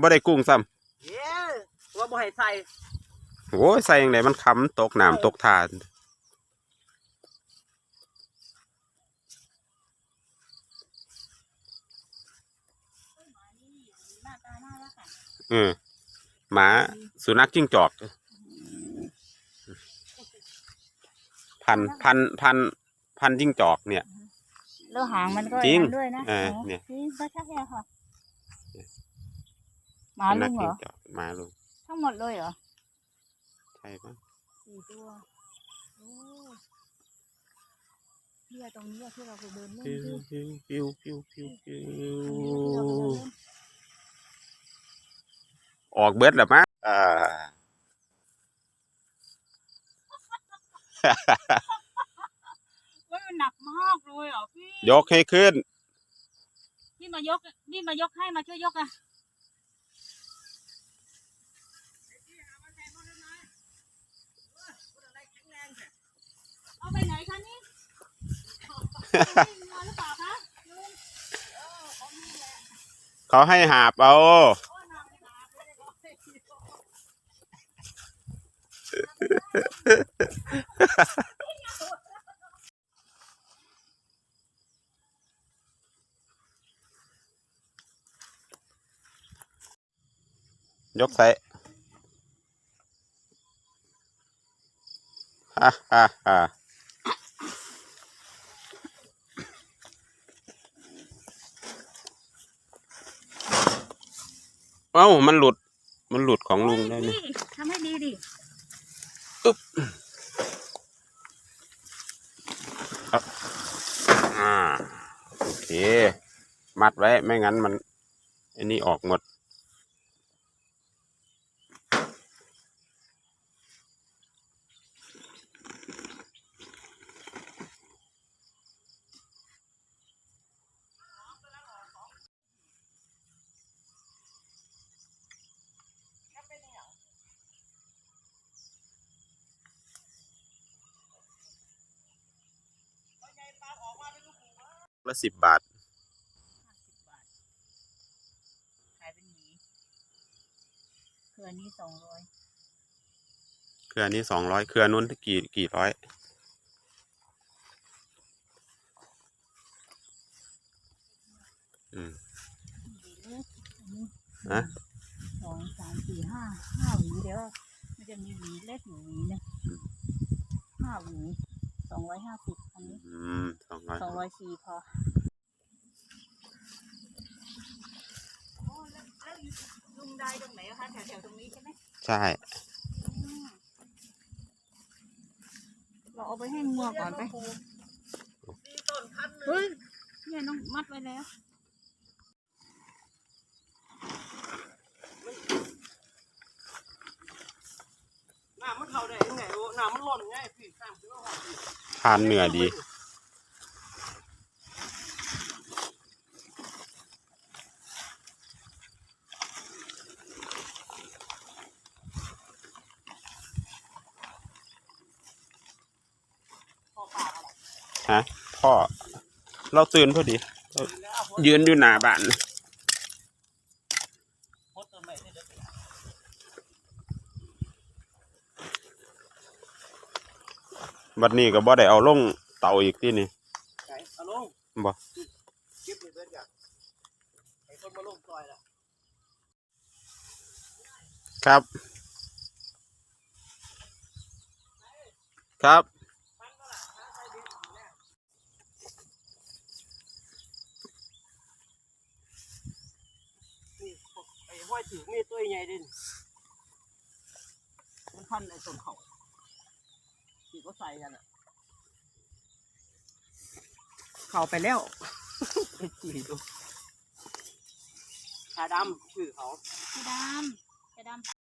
บ่ได้กุ้งซ้เย้ว่าบ่ให้ใส่ำโอ้ยใส่ยังไงมันค้ำตกน้ำตกทาน หน้าตาน่ารักอะเออหมาสุนัขจิ้งจอก พันพันพันพันจิ้งจอกเนี่ย แล้วหางมันก็จริงไอ้นั่นด้วยนะเออโเนี่ย จริงก็ใช่อะค่ะ หมาสุลุนัขงเหรจิ้งอจอกหมาลุงทั้งหมดเลยเหรอ ใช่ปะสี่ตัวโอ้เนี่ยตรงนี้อะที่เราไปเดินเล่นปิ้วที่ปิ้วปิ้วปิ้วปิ้วปิ้ตรงนี้ที่เราไปเดินวเล่นออกเบิดแล้วมั้งอ่าเฮ้ยมันหนักมากเลยเหรอพี่ ยกให้ขึ้น นี่มายก นี่มายกให้มาช่วยยกอะเอาไปไหนคะนี่ มาหรือ เปล่าคะลุงเขาให้หาบเอาโอ้นำไปหาไปเลยเหรอยกใส่ฮ่าฮ่าฮ่า เอ้ามันหลุด มันหลุดของลุงได้เนี่ยนี่ทำให้ดีดิอ่าโอเค มัดไว้ไม่งั้นมันไอันนี้ออกหมด ละสิบบาท ห้าสิบบาท ขายเป็นหวีเครือนี้สองร้อยเครือนี้สองร้อยเครือนู้นกี่กี่ร้อย อืม หวีเล็กอันนี้ฮะ สองสามสี่ห้าห้าหวีเดี๋ยวมันจะมีหวีเล็กอยู่หวีหนึงห้าหวีสองร้อยห้าสิบอันนี้ อืมสองร้อย สองร้อยสี่พอโอ้แล้วแล้วลุงได้ตรงไหนอะคะแถวแถวๆตรงนี้ใช่ไหมใช่อืมเราเอาไปให้งัวก่อนไปมีต้นพันธุ์หนึ่งเฮ้ยเนี่ยน้องมัดไว้แล้วน้ำมันเข้าได้ยังไงโอ้น้ำมันหล่นไงพี่น้ำคือว่าหอมพี่ทานเนื้อดี พอปากอะไร ฮะพ่อ เราตื่นพอดี ยืนอยู่หน้าบ้านบัดนี้ก็บ่ได้เอาลงเตาอีกที่นี่เอาลงบ่คลิปนี้เบิดอยากให้คนมาลงซอยละครับ ครับ นี่พว กไอ้ห้อยถือมีดตัวใหญ่ดินมันพันไอ้ต้นเขาที่ก็ใส่กันอะเข้าไปแล้วไปจีดูชาดำชื่อเขา พี่ดำพี่ดำ